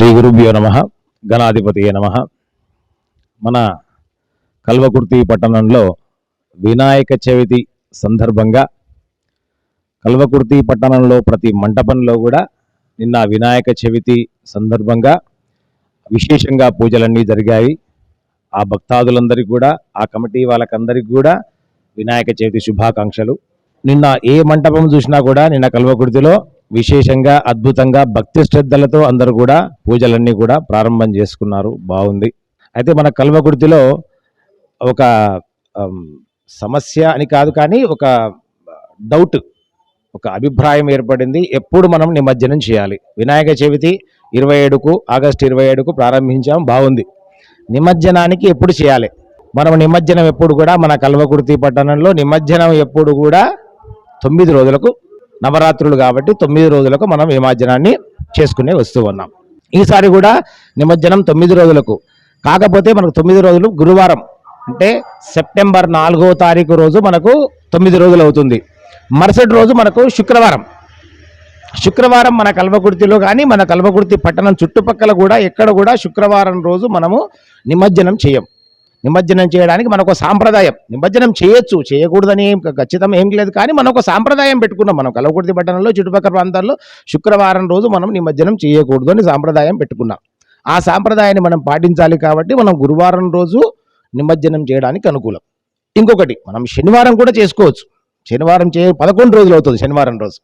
శ్రీ గురుభ్యో నమ గణాధిపతియే నమ. మన కల్వకుర్తి పట్టణంలో వినాయక చవితి సందర్భంగా కల్వకుర్తి పట్టణంలో ప్రతి మంటపంలో కూడా నిన్న వినాయక చవితి సందర్భంగా విశేషంగా పూజలన్నీ జరిగాయి. ఆ భక్తాదులందరికీ కూడా ఆ కమిటీ వాళ్ళకందరికీ కూడా వినాయక చవితి శుభాకాంక్షలు. నిన్న ఏ మంటపం చూసినా కూడా నిన్న కల్వకుర్తిలో విశేషంగా అద్భుతంగా భక్తి శ్రద్ధలతో అందరూ కూడా పూజలన్నీ కూడా ప్రారంభం చేసుకున్నారు. బాగుంది. అయితే మన కల్వకుర్తిలో ఒక సమస్య అని కాదు కానీ ఒక డౌట్ ఒక అభిప్రాయం ఏర్పడింది. ఎప్పుడు మనం నిమజ్జనం చేయాలి? వినాయక చవితి ఇరవై ఏడుకు ఆగస్టు ఇరవై ఏడుకు ప్రారంభించాం. బాగుంది. నిమజ్జనానికి ఎప్పుడు చేయాలి? మనం నిమజ్జనం ఎప్పుడు కూడా మన కల్వకుర్తి పట్టణంలో నిమజ్జనం ఎప్పుడు కూడా తొమ్మిది రోజులకు నవరాత్రులు కాబట్టి తొమ్మిది రోజులకు మనం నిమజ్జనాన్ని చేసుకునే వస్తూ ఉన్నాం ఈసారి కూడా నిమజ్జనం తొమ్మిది రోజులకు. కాకపోతే మనకు తొమ్మిది రోజులు గురువారం అంటే సెప్టెంబర్ నాలుగో తారీఖు రోజు మనకు తొమ్మిది రోజులు అవుతుంది. మరుసటి రోజు మనకు శుక్రవారం. శుక్రవారం మన కల్వకుర్తిలో కానీ మన కల్వకుర్తి పట్టణం చుట్టుపక్కల కూడా ఎక్కడ కూడా శుక్రవారం రోజు మనము నిమజ్జనం చేయం. నిమజ్జనం చేయడానికి మనకు సాంప్రదాయం. నిమజ్జనం చేయొచ్చు చేయకూడదని ఖచ్చితం ఏం లేదు కానీ మనం ఒక సాంప్రదాయం పెట్టుకున్నాం. మనం కలవకూడది పట్టణంలో చుట్టుపక్కల ప్రాంతాల్లో శుక్రవారం రోజు మనం నిమజ్జనం చేయకూడదు అని సాంప్రదాయం పెట్టుకున్నాం. ఆ సాంప్రదాయాన్ని మనం పాటించాలి కాబట్టి మనం గురువారం రోజు నిమజ్జనం చేయడానికి అనుకూలం. ఇంకొకటి మనం శనివారం కూడా చేసుకోవచ్చు. శనివారం చే పదకొండు రోజులు అవుతుంది శనివారం రోజు.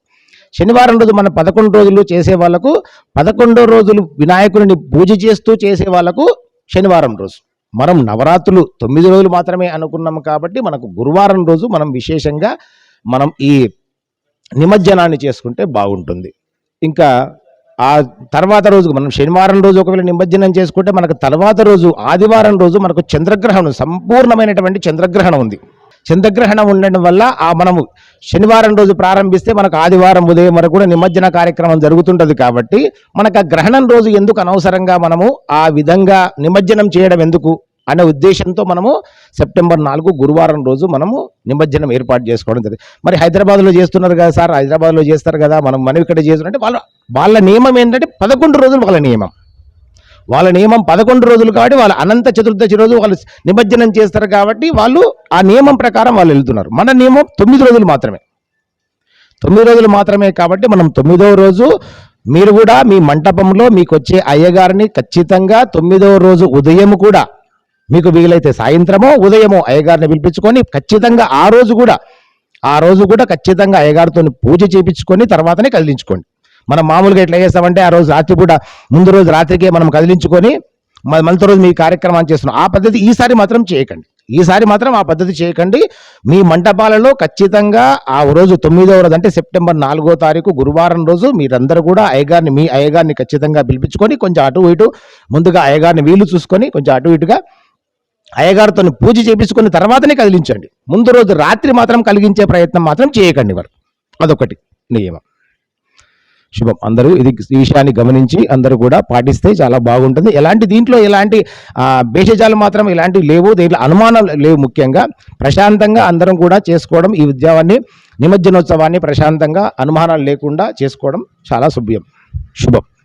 శనివారం రోజు మనం పదకొండు రోజులు చేసే వాళ్ళకు పదకొండో రోజులు వినాయకుడిని పూజ చేస్తూ చేసే వాళ్ళకు శనివారం రోజు. మనం నవరాత్రులు తొమ్మిది రోజులు మాత్రమే అనుకున్నాం కాబట్టి మనకు గురువారం రోజు మనం విశేషంగా మనం ఈ నిమజ్జనాన్ని చేసుకుంటే బాగుంటుంది. ఇంకా ఆ తర్వాత రోజు మనం శనివారం రోజు ఒకవేళ నిమజ్జనం చేసుకుంటే మనకు తర్వాత రోజు ఆదివారం రోజు మనకు చంద్రగ్రహణం సంపూర్ణమైనటువంటి చంద్రగ్రహణం ఉంది. చంద్రగ్రహణం ఉండడం వల్ల ఆ మనము శనివారం రోజు ప్రారంభిస్తే మనకు ఆదివారం ఉదయం వరకు కూడా నిమజ్జన కార్యక్రమం జరుగుతుంటుంది కాబట్టి మనకు ఆ గ్రహణం రోజు ఎందుకు అనవసరంగా మనము ఆ విధంగా నిమజ్జనం చేయడం ఎందుకు అనే ఉద్దేశంతో మనము సెప్టెంబర్ నాలుగు గురువారం రోజు మనము నిమజ్జనం ఏర్పాటు చేసుకోవడం జరిగింది. మరి హైదరాబాద్లో చేస్తున్నారు కదా సార్ హైదరాబాద్లో చేస్తారు కదా మనం మనం ఇక్కడ చేస్తున్నట్టే వాళ్ళ వాళ్ళ నియమం ఏంటంటే పదకొండు రోజులు వాళ్ళ నియమం. వాళ్ళ నియమం పదకొండు రోజులు కాబట్టి వాళ్ళు అనంత చతుర్దశి రోజు వాళ్ళు నిమజ్జనం చేస్తారు కాబట్టి వాళ్ళు ఆ నియమం ప్రకారం వాళ్ళు వెళ్తున్నారు. మన నియమం తొమ్మిది రోజులు మాత్రమే. తొమ్మిది రోజులు మాత్రమే కాబట్టి మనం తొమ్మిదవ రోజు మీరు కూడా మీ మంటపంలో మీకు వచ్చే అయ్యగారిని ఖచ్చితంగా తొమ్మిదవ రోజు ఉదయం కూడా మీకు వీలైతే సాయంత్రమో ఉదయమో అయ్యగారిని పిలిపించుకొని ఖచ్చితంగా ఆ రోజు కూడా ఆ రోజు కూడా ఖచ్చితంగా అయ్యగారితో పూజ చేయించుకొని తర్వాతనే కదిలించుకోండి. మనం మామూలుగా ఎట్లా చేస్తామంటే ఆ రోజు రాత్రిపూట ముందు రోజు రాత్రికే మనం కదిలించుకొని మళ్ళీ రోజు మీ కార్యక్రమాన్ని చేస్తున్నాం. ఆ పద్ధతి ఈసారి మాత్రం చేయకండి. ఈసారి మాత్రం ఆ పద్ధతి చేయకండి. మీ మంటపాలలో ఖచ్చితంగా ఆ రోజు తొమ్మిదవ రోజు అంటే సెప్టెంబర్ నాలుగో తారీఖు గురువారం రోజు మీరందరూ కూడా అయ్యగారిని మీ అయ్యగారిని ఖచ్చితంగా పిలిపించుకొని కొంచెం అటు ఇటు ముందుగా అయ్యగారిని వీలు చూసుకొని కొంచెం అటు ఇటుగా అయ్యగారితో పూజ చేపించుకున్న తర్వాతనే కదిలించండి. ముందు రోజు రాత్రి మాత్రం కలిగించే ప్రయత్నం మాత్రం చేయకండి వారు అదొకటి నియమం. శుభం. అందరూ ఇది ఈ విషయాన్ని గమనించి అందరూ కూడా పాటిస్తే చాలా బాగుంటుంది. ఎలాంటి దీంట్లో ఎలాంటి భేషజాలు మాత్రం ఇలాంటివి లేవు. దీంట్లో అనుమానం లేవు ముఖ్యంగా. ప్రశాంతంగా అందరం కూడా చేసుకోవడం ఈ ఉద్యమాన్ని నిమజ్జనోత్సవాన్ని ప్రశాంతంగా అనుమానాలు లేకుండా చేసుకోవడం చాలా శుభ్యం శుభం.